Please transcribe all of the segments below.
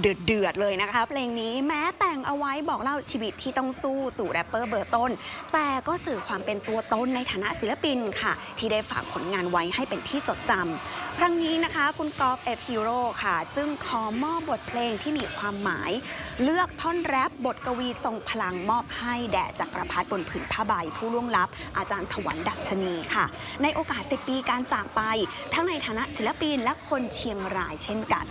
เดือดเดือดเลยนะคะ เพลงนี้แม้แต่งเอาไว้บอกเล่าชีวิตที่ต้องสู้สู่แรปเปอร์เบอร์ต้น แต่ก็สื่อความเป็นตัวตนในฐานะศิลปินค่ะ ที่ได้ฝากผลงานไว้ให้เป็นที่จดจำครั้งนี้นะคะ คุณกอล์ฟเอฟฮีโร่ค่ะ จึงขอมอบบทเพลงที่มีความหมาย เลือกท่อนแรปบทกวีทรงพลังมอบให้แด่จักรพรรดิบนผืนผ้าใบผู้ล่วงลับ อาจารย์ถวันดัชนีค่ะ ในโอกาส 10 ปีการจากไป ทั้งในฐานะศิลปินและคนเชียงรายเช่นกัน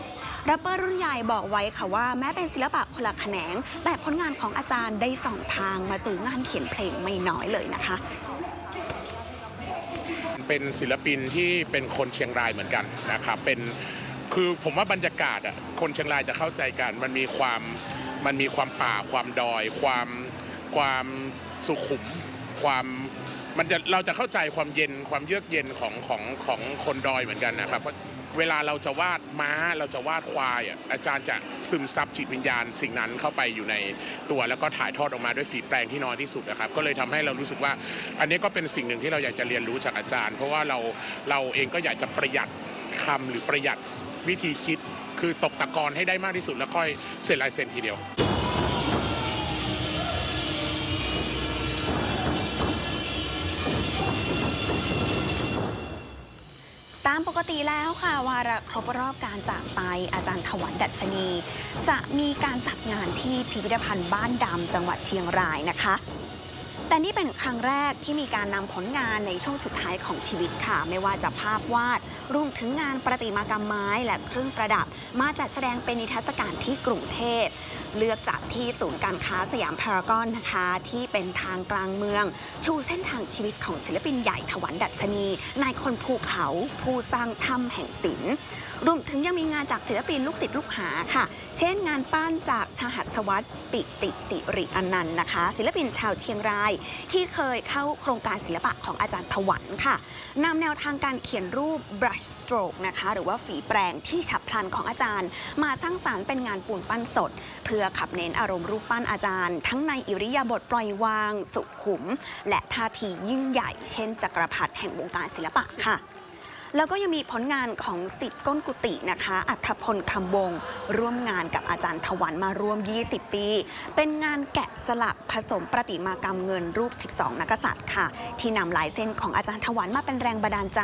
แรปเปอร์รุ่นใหญ่บอกไว้ค่ะว่าแม้เป็นศิลปะคนละแขนง แต่ผลงานของอาจารย์ได้ส่องทางมาสู่งานเขียนเพลงไม่น้อยเลยนะคะ เป็นศิลปินที่เป็นคนเชียงรายเหมือนกันนะครับเป็นคือผมว่าบรรยากาศอะคนเชียงรายจะเข้าใจกัน มันมีความมันมีความป่าความดอย ความความสุขุม ความมันจะเราจะเข้าใจความเย็นความเยือกเย็นของของของคนดอยเหมือนกันนะครับ เวลาเราจะวาดม้าเราจะวาดควายอะอาจารย์จะซึมซับจิตวิญญาณ สิ่งนั้นเข้าไปอยู่ในตัวแล้วก็ถ่ายทอดออกมาด้วยฝีแปรงที่น้อยที่สุดนะครับก็เลยทำให้เรารู้สึกว่า อันนี้ก็เป็นสิ่งหนึ่งที่เราอยากจะเรียนรู้จากอาจารย์ เพราะว่าเราเราเองก็อยากจะประหยัดคำหรือประหยัดวิธีคิด คือตกตะกอนให้ได้มากที่สุดแล้วค่อยเซ็นลายเซ็นทีเดียวามปกติแล้วค่ะ วาระครบรอบการจากไปอาจารย์ถวันดัชนี จะมีการจัดงานที่พิพิธภัณฑ์บ้านดำจังหวัดเชียงรายนะคะ แต่นี่เป็นครั้งแรกที่มีการนำผลงานในช่วงสุดท้ายของชีวิตค่ะ ไม่ว่าจะภาพวาดรวมถึงงานประติมากรรมไม้และเครื่องประดับ มาจัดแสดงเป็นนิทรรศการที่กรุงเทพเลือกจากที่ศูนย์การค้าสยามพารากอนนะคะ ที่เป็นทางกลางเมือง ชูเส้นทางชีวิตของศิลปินใหญ่ถวันดัชนี นายคนภูเขาผู้สร้างถ้ำแห่งศิลป์รวมถึงยังมีงานจากศิลปินลูกศิษย์ลูกหาค่ะ เช่นงานปั้นจากสหัสวัตรปิติสิริอนันต์นะคะ ศิลปินชาวเชียงราย ที่เคยเข้าโครงการศิลปะของอาจารย์ถวันค่ะนำแนวทางการเขียนรูป brush stroke นะคะ หรือว่าฝีแปรงที่ฉับพลันของอาจารย์ มาสร้างสารรค์เป็นงานปูนปั้นสด เพื่อขับเน้นอารมณ์รูปปั้นอาจารย์ ทั้งในอิริยาบถปล่อยวาง สุขุม และท่าทียิ่งใหญ่ เช่น จักรพรรดิแห่งวงการศิลปะค่ะแล้วก็ยังมีผลงานของสิทธิ์ก้นกุฏินะคะ อัธพลคำวง ร่วมงานกับอาจารย์ถวันมาร่วม 20 ปี เป็นงานแกะสลักผสมประติมากรรมเงินรูป 12 นักษัตริย์ค่ะ ที่นำลายเส้นของอาจารย์ถวันมาเป็นแรงบันดาลใจ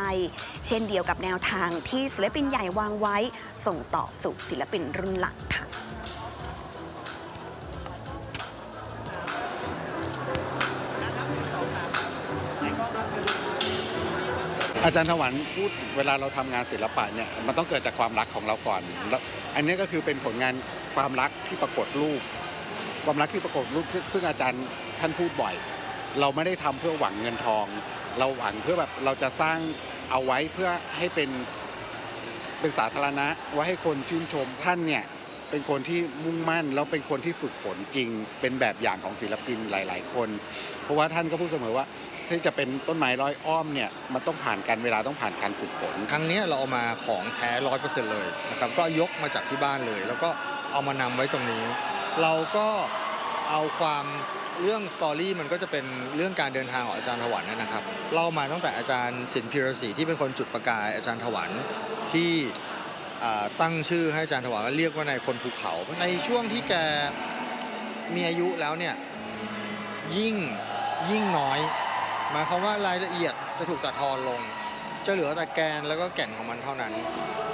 เช่นเดียวกับแนวทางที่ศิลปินใหญ่วางไว้ ส่งต่อสู่ศิลปินรุ่นหลังค่ะ อาจารย์ถวันพูดเวลาเราทำงานศิลปะเนี่ยมันต้องเกิดจากความรักของเราก่อนแล้วอันนี้ก็คือเป็นผลงานความรักที่ปรากฏรูป ความรักที่ปรากฏรูปซึ่งอาจารย์ท่านพูดบ่อย เราไม่ได้ทำเพื่อหวังเงินทอง เราหวังเพื่อแบบเราจะสร้างเอาไว้เพื่อให้เป็นเป็นสาธารณะไว้ให้คนชื่นชมท่านเนี่ยเป็นคนที่มุ่งมั่น แล้วเป็นคนที่ฝึกฝนจริง เป็นแบบอย่างของศิลปินหลาย ๆ คน เพราะว่าท่านก็พูดเสมอว่า ที่จะเป็นต้นไม้ร้อยอ้อมเนี่ยมันต้องผ่านการเวลาต้องผ่านการฝึกฝน ครั้งนี้เราเอามาของแท้ร้อยเปอร์เซ็นต์เลยนะครับก็ยกมาจากที่บ้านเลย แล้วก็เอามานำไว้ตรงนี้ เราก็เอาความเรื่องสตอรี่มันก็จะเป็นเรื่องการเดินทางของอาจารย์ถวันนะครับเล่ามาตั้งแต่อาจารย์สินพิรศรีที่เป็นคนจุดประกายอาจารย์ถวันที่ตั้งชื่อให้อาจารย์ถวันเรียกว่านายคนภูเขาในช่วงที่แกมีอายุแล้วเนี่ยยิ่งยิ่งน้อย หมายความว่ารายละเอียดจะถูกตัดทอนลง จะเหลือแต่แกนแล้วก็แก่นของมันเท่านั้น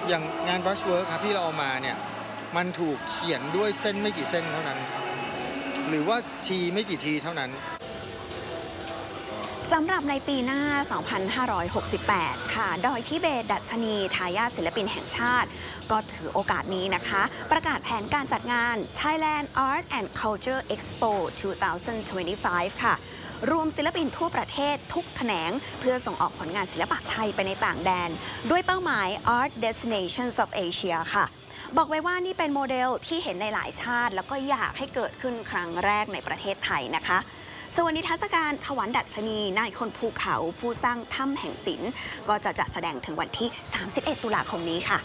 อย่างงาน brushwork ครับที่เราเอามาเนี่ยมันถูกเขียนด้วยเส้นไม่กี่เส้นเท่านั้น หรือว่าทีไม่กี่ทีเท่านั้นสำหรับในปีหน้า 2568 ค่ะ ดอยทิเบต ดัชนี ทายาทศิลปินแห่งชาติ ก็ถือโอกาสนี้นะคะ ประกาศแผนการจัดงาน Thailand Art and Culture Expo 2025 ค่ะ รวมศิลปินทั่วประเทศทุกแขนง เพื่อส่งออกผลงานศิลปะไทยไปในต่างแดน ด้วยเป้าหมาย Art Destinations of Asia ค่ะบอกไว้ว่านี่เป็นโมเดลที่เห็นในหลายชาติ แล้วก็อยากให้เกิดขึ้นครั้งแรกในประเทศไทยนะคะ ส่วนนิทรรศการถวันดัชนีนายคนภูเขาผู้สร้างถ้ำแห่งศิลป์ก็จะจัดแสดงถึงวันที่ 31 ตุลาคมนี้ค่ะ